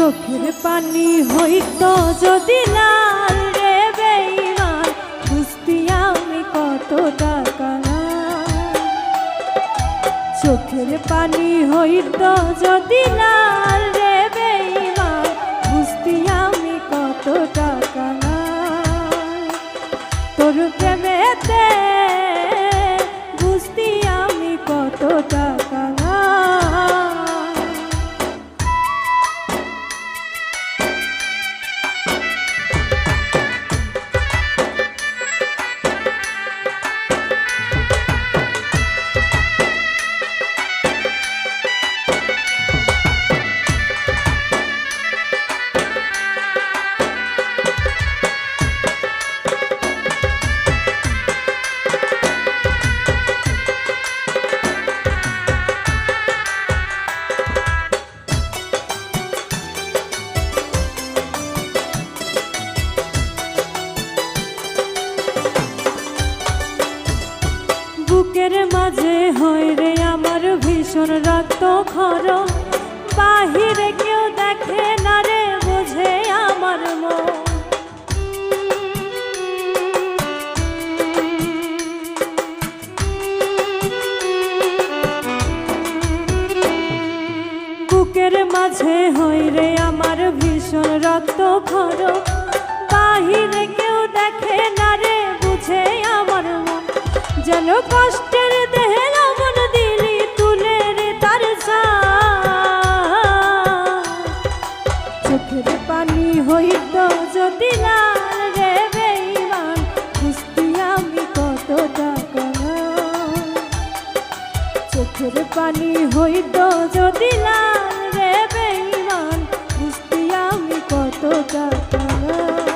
চোখের পানি হইত যদি লাল রে বেইমান বুঝতি আমি কত টাকা চোখের পানি হইত যদি লাল হয় রে আমার ভীষণ রক্ত খর। বাহিরে কেউ দেখে না রে, বোঝে আমার মন। বুকের মাঝে হয় রে আমার ভীষণ রক্ত খর। বাহিরে কেউ দেখে না রে, বুঝে আমার মন। যেন কষ্টের পানি হইত যদি লাল রে বেইমান বুঝতি আমি কত টাকা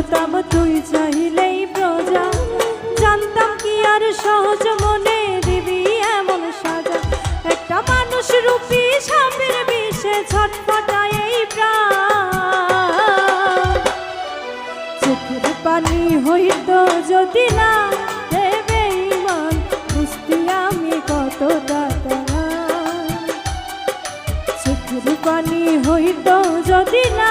হতাম তুই চাহিলেই প্রজা। জানতাম কি আর সহজ মনে দিবি এমন সাজা। একটা মানুষ রূপী সাপের বিষে ছটফটায় এই চোখের পানি হইত যদি না পানি হইত যদি না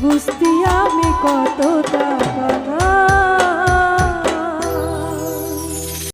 বুঝতে আমি কতটা কথা